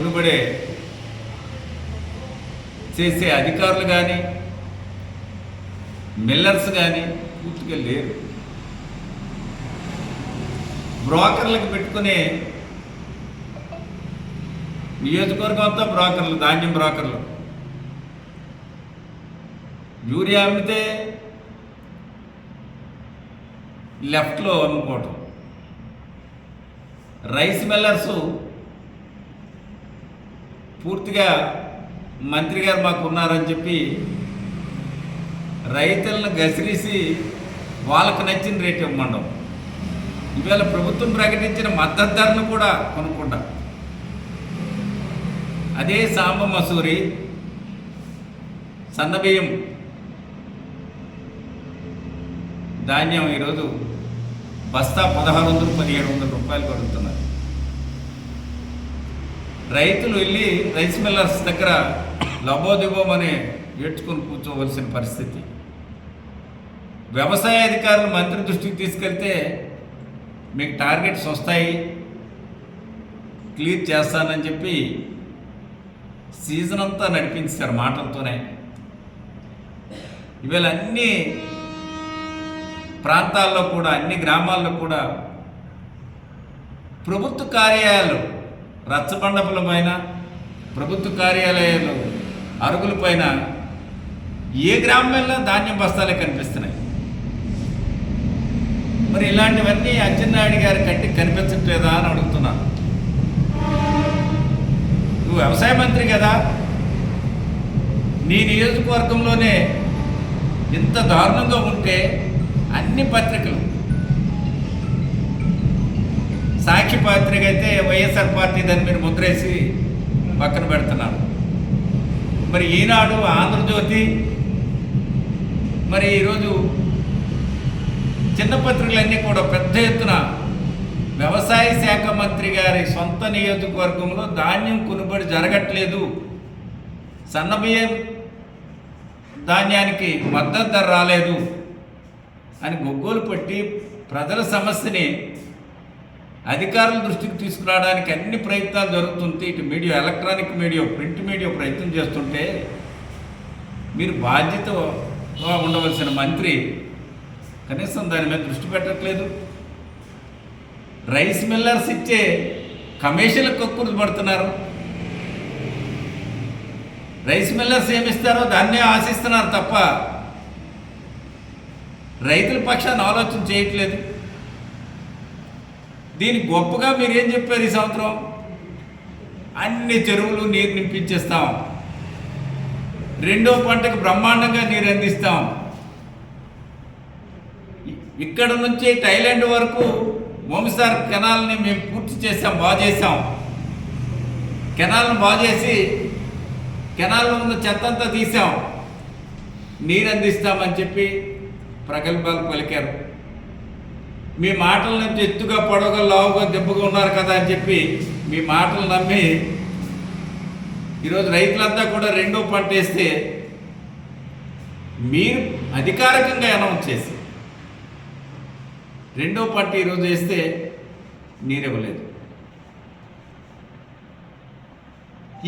మునుబడే చేసే అధికారులు కానీ మిల్లర్స్ కానీ పూర్తిగా లేరు. బ్రోకర్లకు పెట్టుకునే నియోజకవర్గం అంతా బ్రోకర్లు ధాన్యం బ్రోకర్లు. యూరియా అమ్మితే లెఫ్ట్లో అమ్ముకోవటం. రైస్ మిల్లర్స్ పూర్తిగా మంత్రి గారు మాకు ఉన్నారని చెప్పి రైతులను గసిరీసి వాళ్ళకు నచ్చిన రేటు ఇవ్వమండం. ఇవాళ ప్రభుత్వం ప్రకటించిన మద్దతు ధరను కూడా కొనుక్కుంటాం. అదే సాంబ మసూరి సన్నబియ్యం ధాన్యం ఈరోజు బస్తా పదహారు వందలు పదిహేడు వందల రూపాయలు కడుగుతున్నారు రైతులు వెళ్ళి రైస్ మిల్లర్స్ దగ్గర లబోదిబోమని ఏడ్చుకొని కూర్చోవలసిన పరిస్థితి. వ్యవసాయ అధికారులు మంత్రి దృష్టికి తీసుకెళ్తే మీకు టార్గెట్స్ వస్తాయి క్లియర్ చేస్తానని చెప్పి సీజన్ అంతా నడిపించారు మాటలతోనే. ఇవాళ అన్ని ప్రాంతాల్లో కూడా అన్ని గ్రామాల్లో కూడా ప్రభుత్వ కార్యాలయాలు రచ్చబండపుల పైన ప్రభుత్వ కార్యాలయాలు అరుగుల పైన ఏ గ్రామంలో ధాన్యం బస్తాలే కనిపిస్తున్నాయి? మరి ఇలాంటివన్నీ అచ్చెన్నాయుడు గారి కంటికి కనిపించట్లేదా అని అడుగుతున్నాను నువ్వు వ్యవసాయ మంత్రి కదా. నీ నియోజకవర్గంలోనే ఇంత దారుణంగా ఉంటే అన్ని పత్రికలు సాక్షి పత్రిక అయితే వైఎస్ఆర్ పార్టీ దాని మీద ముద్రేసి పక్కన పెడుతున్నారు. మరి ఈనాడు ఆంధ్రజ్యోతి మరి ఈరోజు చిన్న పత్రికలన్నీ కూడా పెద్ద ఎత్తున వ్యవసాయ శాఖ మంత్రి గారి సొంత నియోజకవర్గంలో ధాన్యం కొనుబడి జరగట్లేదు. సన్నబియ్యం ధాన్యానికి మద్దతు ధర రాలేదు అని గొగ్గోలు పట్టి ప్రజల సమస్యని అధికారుల దృష్టికి తీసుకురావడానికి అన్ని ప్రయత్నాలు జరుగుతుంటే ఇటు media electronic media print media ప్రయత్నం చేస్తుంటే మీరు బాధ్యత ఉండవలసిన మంత్రి కనీసం దాని మీద దృష్టి పెట్టట్లేదు. రైస్ మిల్లర్స్ ఇచ్చే కమిషన్లకు కక్కుర్తి పడుతున్నారు. రైస్ మిల్లర్స్ ఏమిస్తారో దాన్నే ఆశిస్తున్నారు తప్ప రైతుల పక్షాన్ని ఆలోచన చేయట్లేదు. దీని గొప్పగా మీరు ఏం చెప్పారు ఈ సంవత్సరం? అన్ని చెరువులు నీరు నింపించేస్తాం. రెండో పంటకు బ్రహ్మాండంగా నీరు అందిస్తాం. ఇక్కడ నుంచి థైలాండ్ వరకు మోమిసార్ కెనాల్ని మేము పూర్తి చేసాం బాగు చేసాం కెనాల్ని బాగు చేసి కెనాల్లో ఉన్న చెత్త అంతా తీసాం నీరు అందిస్తామని చెప్పి ప్రగల్భాలు పలికారు. మీ మాటల నుంచి ఎత్తుగా పడవగా లావుగా దెబ్బగా ఉన్నారు కదా అని చెప్పి మీ మాటలు నమ్మి ఈరోజు రైతులంతా కూడా రెండో పంట వేస్తే మీరు అధికారికంగా అనౌన్స్ చేసి రెండో పంట ఈరోజు వేస్తే నీరివ్వలేదు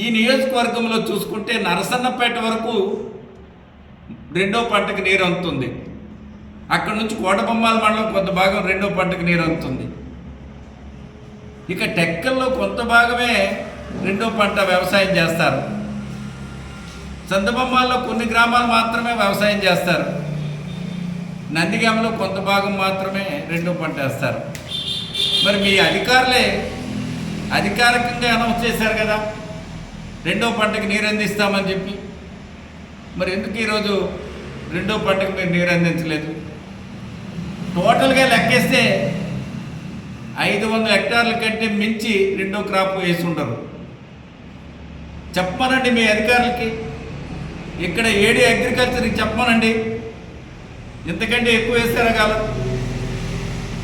ఈ నియోజకవర్గంలో చూసుకుంటే నరసన్నపేట వరకు రెండో పంటకు నీరు అందుతుంది. అక్కడ నుంచి కోటబొమ్మాల మండలం కొంత భాగం రెండో పంటకు నీరు అందుతుంది ఇక టెక్కల్లో కొంత భాగమే రెండో పంట వ్యవసాయం చేస్తారు. సందబొమ్మాల్లో కొన్ని గ్రామాలు మాత్రమే వ్యవసాయం చేస్తారు. నందిగామలో కొంత భాగం మాత్రమే రెండో పంట వేస్తారు. మరి మీ అధికారులే అధికారికంగా అనౌన్స్ చేశారు కదా రెండో పంటకి నీరు అందిస్తామని చెప్పి. మరి ఎందుకు ఈరోజు రెండో పంటకు మీరు నీరు అందించలేదు? టోటల్గా లెక్కేస్తే ఐదు వందల హెక్టార్ల కంటే మించి రెండో క్రాప్ వేసి ఉండరు చెప్పమనండి మీ అధికారులకి. ఇక్కడ ఏడి అగ్రికల్చర్కి చెప్పమనండి. ఇంతకంటే ఎక్కువ వేస్తారా కాదు?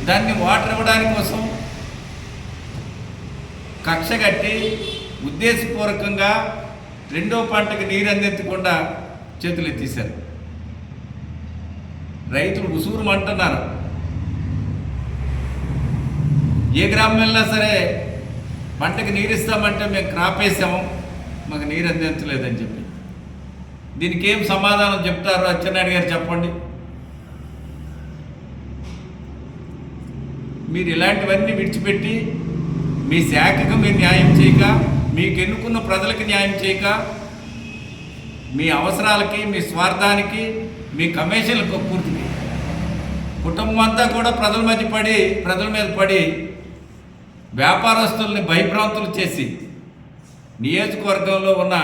దాన్ని వాటర్ ఇవ్వడానికి కోసం కక్ష కట్టి ఉద్దేశపూర్వకంగా రెండో పంటకు నీరు అందించకుండా చేతులు ఎత్తేసారు రైతులు ఉసూరుమంటున్నారు. ఏ గ్రామం వెళ్ళినా సరే పంటకి నీరు ఇస్తామంటే మేము క్రాప్ వేసాము మాకు నీరు అందించలేదని చెప్పి. దీనికి ఏం సమాధానం చెప్తారు? అచ్చెన్నాయుడు గారు చెప్పండి. మీరు ఇలాంటివన్నీ విడిచిపెట్టి మీ శాఖకు మీరు న్యాయం చేయక మీకు ఎన్నుకున్న ప్రజలకు న్యాయం చేయక మీ అవసరాలకి మీ స్వార్థానికి మీ కమిషన్లకు పూర్తికి కుటుంబం అంతా కూడా ప్రజల మధ్య పడి ప్రజల మీద పడి వ్యాపారస్తుల్ని భయభ్రాంతులు చేసి నియోజకవర్గంలో ఉన్న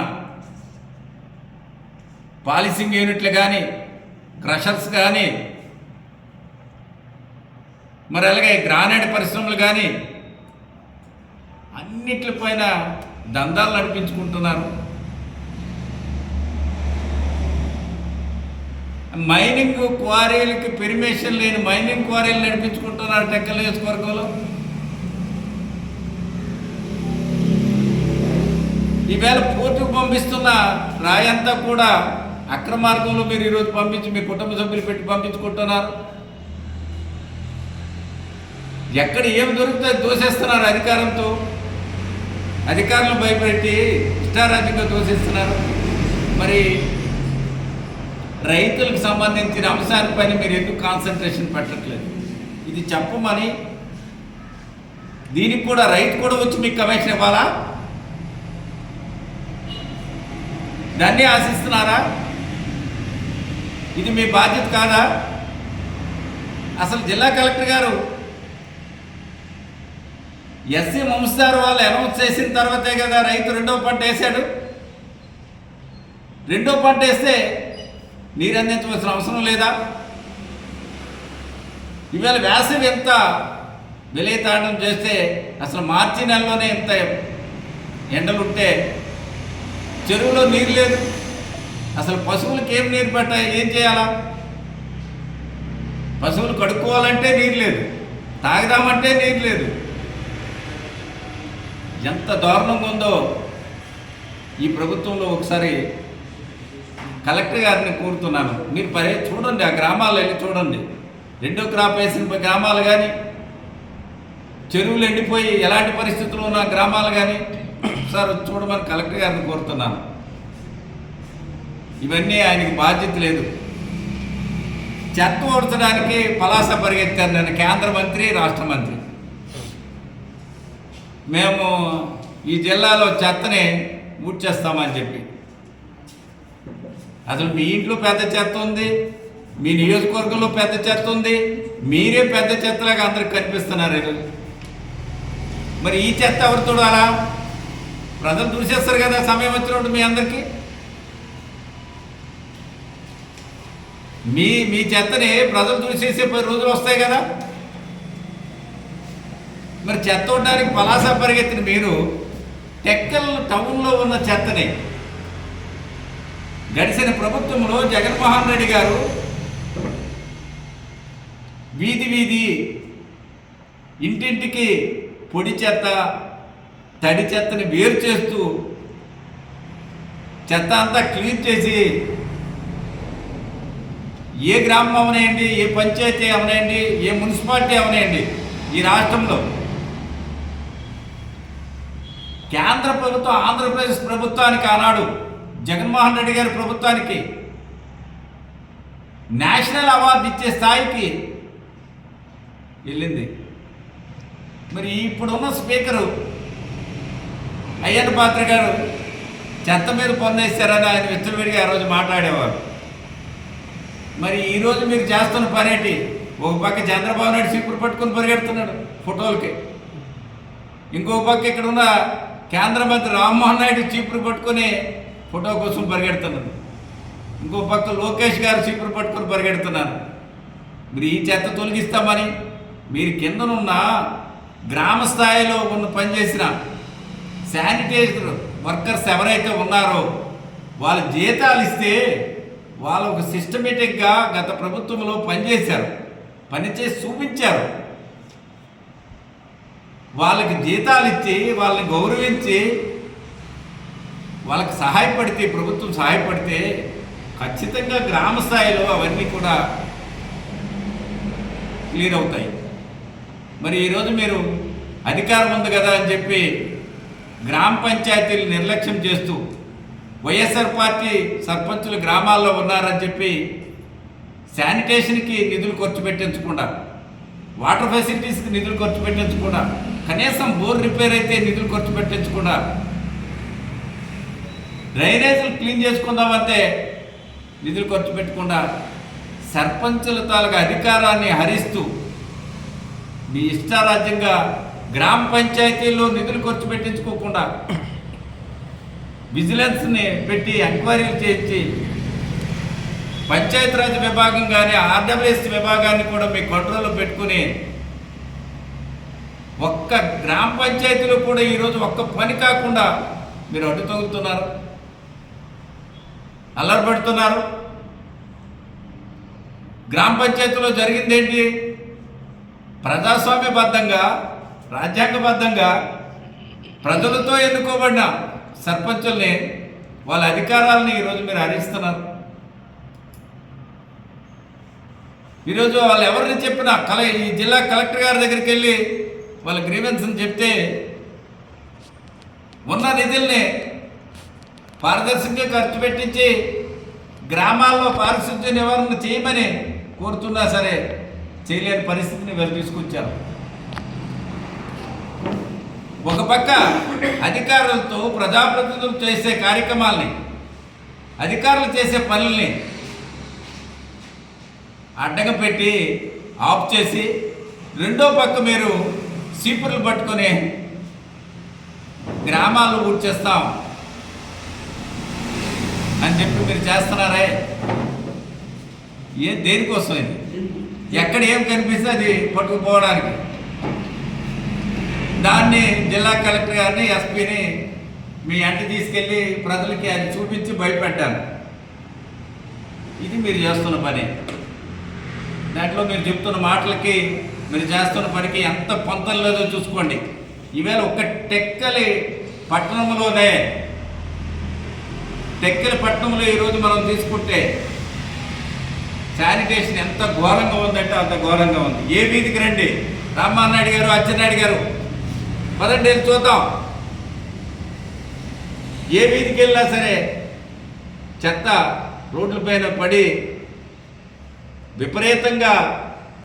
పాలిసింగ్ యూనిట్లు కానీ క్రషర్స్ కానీ మరి అలాగే గ్రానైట్ పరిశ్రమలు కానీ అన్నిట్లపైన దందాలు నడిపించుకుంటున్నారు. మైనింగ్ క్వారీలకి పెర్మిషన్ లేని మైనింగ్ క్వారీలు నడిపించుకుంటున్నారు టెక్కల నియోజకవర్గంలో. ఈవేళ పోర్టుకు పంపిస్తున్న రాయంతా కూడా అక్రమార్గంలో మీరు ఈరోజు పంపించి మీ కుటుంబ సభ్యులు పెట్టి పంపించుకుంటున్నారు. ఎక్కడ ఏం దొరుకుతుంది అది అధికారంతో. అధికారులు భయపెట్టి ఇష్టారాజ్యంగా దోషిస్తున్నారు మరి రైతులకు సంబంధించిన అంశాలపైన మీరు ఎందుకు కాన్సన్ట్రేషన్ పెట్టట్లేదు? ఇది చెప్పమని దీనికి కూడా రైతు కూడా వచ్చి మీకు కమిషన్ ఇవ్వాలా? దాన్ని ఆశిస్తున్నారా? ఇది మీ బాధ్యత కాదా? అసలు జిల్లా కలెక్టర్ గారు ఎస్సీ వంశధార వాళ్ళు అనౌన్స్ చేసిన తర్వాతే కదా రైతు రెండో పంట వేశాడు. రెండో పంట వేస్తే నీరు అందించవలసిన అవసరం లేదా? ఇవాళ వేసవి ఎంత విలయతాండం చేస్తే అసలు మార్చి నెలలోనే ఇంత ఎండలుంటే చెరువులో నీరు లేదు. అసలు పశువులకి ఏం నీరు పెట్టాలి ఏం చేయాలా? పశువులు కడుక్కోవాలంటే నీరు లేదు. తాగుదామంటే నీరు లేదు. ఎంత దారుణంగా ఉందో ఈ ప్రభుత్వంలో ఒకసారి కలెక్టర్ గారిని కోరుతున్నాను. మీరు పరే చూడండి ఆ గ్రామాలు వెళ్ళి చూడండి. రెండో క్రాప్ వేసిన గ్రామాలు కానీ చెరువులు ఎండిపోయి ఎలాంటి పరిస్థితులు ఉన్న గ్రామాలు కానీ సార్ చూడమని కలెక్టర్ గారిని కోరుతున్నాను. ఇవన్నీ ఆయనకి బాధ్యత లేదు. చెత్త ఓడ్చడానికి పలాస పరిగెత్తారు నేను కేంద్ర మంత్రి రాష్ట్ర మంత్రి. మేము ఈ జిల్లాలో చెత్తని ఊడ్చేస్తామని చెప్పి. అసలు మీ ఇంట్లో పెద్ద చెత్త ఉంది మీ నియోజకవర్గంలో పెద్ద చెత్త ఉంది మీరే పెద్ద చెత్తలాగా అందరికి కనిపిస్తున్నారు. మరి ఈ చెత్త ఎవరు చూడాలా ప్రజలు చూసేస్తారు కదా సమయం వచ్చినప్పుడు మీ అందరికీ? మీ మీ చెత్తని ప్రజలు చూసేసే పది రోజులు వస్తాయి కదా? మరి చెత్త ఉండడానికి పలాస పరిగెత్తిన మీరు టెక్కల్ టౌన్లో ఉన్న చెత్తని గడిచిన ప్రభుత్వంలో జగన్మోహన్ రెడ్డి గారు వీధి వీధి ఇంటింటికి పొడి చెత్త తడి చెత్తని వేరు చేస్తూ చెత్త అంతా క్లీన్ చేసి ఏ గ్రామం అవనాయండి ఏ పంచాయతీ అవనాయండి ఏ మున్సిపాలిటీ అవనాయండి ఈ రాష్ట్రంలో. కేంద్ర ప్రభుత్వం ఆంధ్రప్రదేశ్ ప్రభుత్వానికి ఆనాడు జగన్మోహన్ రెడ్డి గారి ప్రభుత్వానికి నేషనల్ అవార్డు ఇచ్చే స్థాయికి వెళ్ళింది. మరి ఇప్పుడున్న స్పీకరు అయ్యన్న పాత్ర గారు చెత్త మీద పొందేస్తారని ఆయన విచ్చలవిడిగా ఆ రోజు మాట్లాడేవారు. మరి ఈరోజు మీరు చేస్తున్న పనేంటి ఒక పక్క చంద్రబాబు నాయుడు చీపురు పట్టుకుని పరిగెడుతున్నాడు ఫోటోలకి. ఇంకో పక్క ఇక్కడ ఉన్న కేంద్ర మంత్రి రామ్మోహన్ నాయుడు చీపురు పట్టుకొని ఫోటో కోసం పరిగెడుతున్నాడు. ఇంకో పక్క లోకేష్ గారు చీపురు పట్టుకొని పరిగెడుతున్నారు. మీరు ఈ చెత్త తొలగిస్తామని మీరు కిందనున్న గ్రామ స్థాయిలో ఉన్న పనిచేసిన శానిటైజర్ వర్కర్స్ ఎవరైతే ఉన్నారో వాళ్ళ జీతాలు ఇస్తే వాళ్ళు ఒక సిస్టమేటిక్గా గత ప్రభుత్వంలో పనిచేశారు పనిచేసి చూపించారు. వాళ్ళకి జీతాలు ఇచ్చి వాళ్ళని గౌరవించి వాళ్ళకి సహాయపడితే ప్రభుత్వం సహాయపడితే ఖచ్చితంగా గ్రామ స్థాయిలో అవన్నీ కూడా క్లియర్ అవుతాయి. మరి ఈరోజు మీరు అధికారం ఉంది కదా అని చెప్పి గ్రామ పంచాయతీలు నిర్లక్ష్యం చేస్తూ వైఎస్ఆర్ పార్టీ సర్పంచులు గ్రామాల్లో ఉన్నారని చెప్పి శానిటేషన్కి నిధులు ఖర్చు పెట్టించకుండా వాటర్ ఫెసిలిటీస్కి నిధులు ఖర్చు పెట్టించకుండా కనీసం బోర్ రిపేర్ అయితే నిధులు ఖర్చు పెట్టించకుండా డ్రైనేజీలు క్లీన్ చేసుకుందామంటే నిధులు ఖర్చు పెట్టకుండా సర్పంచుల తాలూకా అధికారాన్ని హరిస్తూ మీ ఇష్టారాజ్యంగా గ్రామ పంచాయతీల్లో నిధులు ఖర్చు పెట్టించుకోకుండా విజిలెన్స్ని పెట్టి ఎంక్వైరీలు చేయించి పంచాయతీరాజ్ విభాగం కానీ ఆర్డబ్ల్యూఎస్ విభాగాన్ని కూడా మీ కంట్రోల్లో పెట్టుకుని ఒక్క గ్రామ పంచాయతీలో కూడా ఈరోజు ఒక్క పని కాకుండా మీరు అడ్డు తగులుతున్నారు. అల్లరిపడుతున్నారు గ్రామ పంచాయతీలో జరిగిందేంటి? ప్రజాస్వామ్యబద్ధంగా రాజ్యాంగబద్ధంగా ప్రజలతో ఎన్నుకోబడిన సర్పంచుల్ని వాళ్ళ అధికారాలని ఈరోజు మీరు హరిస్తున్నారు ఈరోజు వాళ్ళు ఎవరిని చెప్పినా కల ఈ జిల్లా కలెక్టర్ గారి దగ్గరికి వెళ్ళి వాళ్ళ గ్రీవెన్స్ని చెప్తే ఉన్న నిధుల్ని పారదర్శకంగా ఖర్చు పెట్టించి గ్రామాల్లో పారిశుద్ధ్య నివారణ చేయమని కోరుతున్నా సరే చేయలేని పరిస్థితిని వీళ్ళు తీసుకొచ్చారు. ఒక పక్క అధికారులతో ప్రజాప్రతినిధులు చేసే కార్యక్రమాల్ని అధికారులు చేసే పనుల్ని అడ్డగ పెట్టి ఆఫ్ చేసి రెండో పక్క మీరు సీపుర్లు పట్టుకొని గ్రామాలు ఊడ్చేస్తాం అని చెప్పి మీరు చేస్తున్నారే? ఏ దేనికోసం ఇది? ఎక్కడ ఏం కనిపిస్తే అది పట్టుకుపోవడానికి? దాన్ని జిల్లా కలెక్టర్ గారిని ఎస్పీని మీ అంట తీసుకెళ్ళి ప్రజలకి అది చూపించి భయపెట్టాను ఇది మీరు చేస్తున్న పని. దాంట్లో మీరు చెప్తున్న మాటలకి మీరు చేస్తున్న పనికి ఎంత పొంతం లేదో చూసుకోండి. ఈవేళ ఒక టెక్కలి పట్టణంలోనే టెక్కలి పట్టణంలో ఈరోజు మనం తీసుకుంటే శానిటేషన్ ఎంత ఘోరంగా ఉందంటే అంత ఘోరంగా ఉంది. ఏ వీధికి రండి. రామ్మానాయుడు గారు అచ్చెన్నాయుడు గారు పదండి నేను చూద్దాం. ఏ వీధికి వెళ్ళినా సరే చెత్త రోడ్లపైన పడి విపరీతంగా